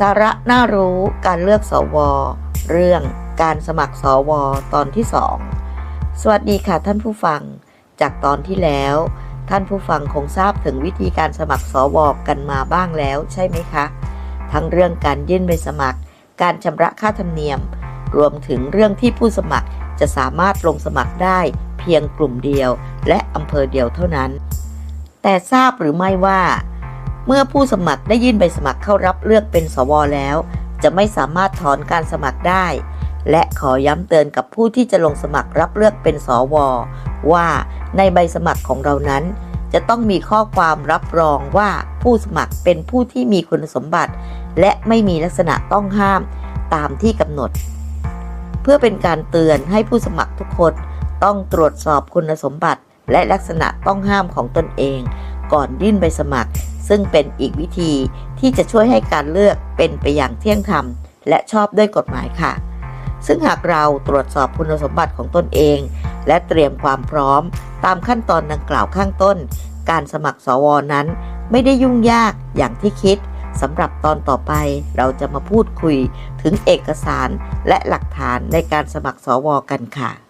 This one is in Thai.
สาระน่ารู้การเลือกสว เรื่องการสมัครสว ตอนที่2สวัสดีค่ะท่านผู้ฟัง จากตอนที่แล้ว ท่านผู้ฟังคงทราบถึงวิธีการสมัครสวกันมาบ้างแล้วใช่ไหมคะ ทั้งเรื่องการยื่นใบสมัคร การชำระค่าธรรมเนียม รวมถึงเรื่องที่ผู้สมัครจะสามารถลงสมัครได้เพียงกลุ่มเดียว และอำเภอเดียวเท่านั้น แต่ทราบหรือไม่ว่า เมื่อผู้สมัครได้ยื่นใบสมัครเข้ารับเลือกเป็นสวแล้ว จะไม่สามารถถอนการสมัครได้ และขอย้ำเตือนกับผู้ที่จะลงสมัครรับเลือกเป็นสวว่าในใบสมัครของเรานั้น จะต้องมีข้อความรับรองว่าผู้สมัครเป็นผู้ที่มีคุณสมบัติ และไม่มีลักษณะต้องห้ามตามที่กำหนด เพื่อเป็นการเตือนให้ผู้สมัครทุกคนต้องตรวจสอบคุณสมบัติ และลักษณะต้องห้ามของตนเอง ก่อนยื่นใบสมัคร ซึ่งเป็นอีกวิธีที่จะช่วยให้การเลือกเป็นไปอย่างเที่ยงธรรม และชอบด้วยกฎหมายค่ะ ซึ่งหากเราตรวจสอบคุณสมบัติของตนเอง และเตรียมความพร้อม ตามขั้นตอนดังกล่าวข้างต้น การสมัครสวนั้น ไม่ได้ยุ่งยากอย่างที่คิดสำหรับตอนต่อไปเราจะมาพูดคุยถึงเอกสารและหลักฐานในการสมัครสวกันค่ะ